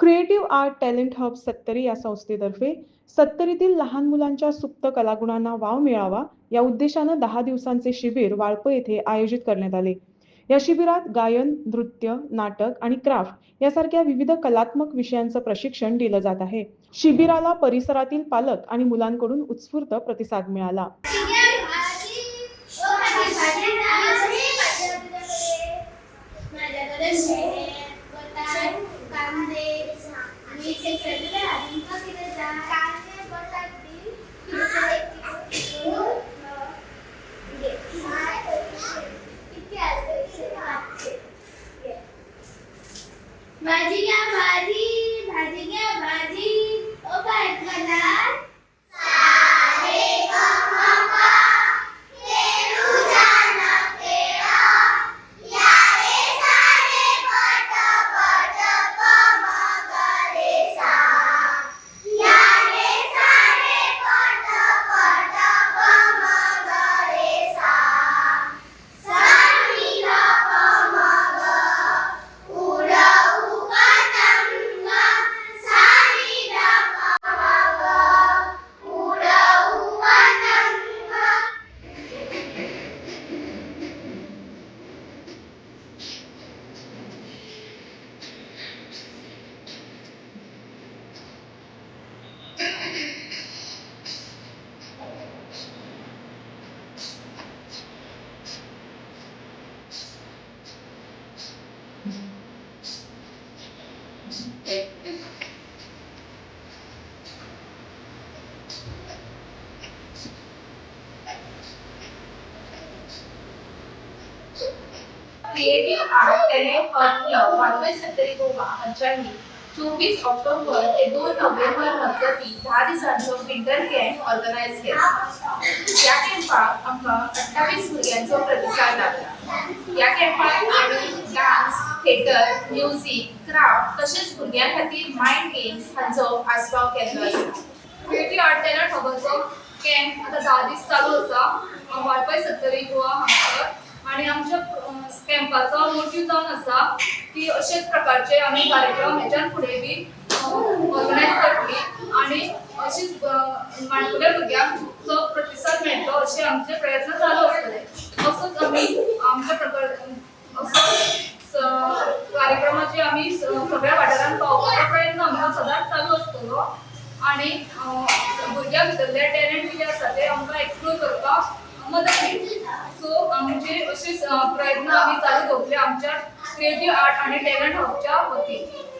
Creative art talent hub Sattari या संस्थेतर्फे सत्तरीतील लहान मुलांच्या सुप्त कलागुणांना वाव मिळावा या उद्देशानं दहा दिवसांचे शिबिर वाळप येथे आयोजित करण्यात आले. या शिबिरात गायन नृत्य नाटक आणि क्राफ्ट यासारख्या विविध कलात्मक विषयांचं प्रशिक्षण दिलं जात आहे. शिबिराला परिसरातील पालक आणि मुलांकडून उत्स्फूर्त प्रतिसाद मिळाला. माझ्याकडे शेण, बटाट, कांदे, आणि ते सगळे आणून का creative art talent Sattari Goa चोवीस ऑक्टोबर ते दोन नोव्हेंबर मजगती धा दिसांचो विंटर कॅम्प ऑर्गनायज केला. ह्या कॅम्पाक आमकां अठ्ठावीस भुरग्यांचो प्रतिसाद लागला. ह्या कॅम्पाक आमी डान्स थिएटर म्युझिक क्राफ्ट तशेंच भुरग्यां खातीर मायंड गेम्स हांचो आस्पाव केल्लो आसा क्रिएटिव्ह आर्ट टॅलंट हबाचो कॅम्प आतां धा दीस चालू आसा वाळपय सत्तरी गोवा हांगासर आनी आमच्या कॅम्पाचो मोटीव जावन आसा की अशेच प्रकारचे आमी कार्यक्रम हेच्यान फुडें बी ऑर्गनायज करतली आणि अशीच माणकुल्या भुरग्यांक जो प्रतिसाद मेळटलो अशे आमचे प्रयत्न चालू आसतले असोच आमी आमच्या प्रकार असो ते आमी सगळ्या वाठारांत पावपाचो प्रयत्न आमकां सदांच चालू आसतलो आणि भुरग्यां भितरले टॅलंट कितें आसा ते आमकां एक्सप्लोर करपाक मदत मेळटली सो आमचे अशेच प्रयत्न आमी चालू दवरले आमच्या क्रिएटिव्ह आर्ट आणि टॅलंट हबच्या वतीन.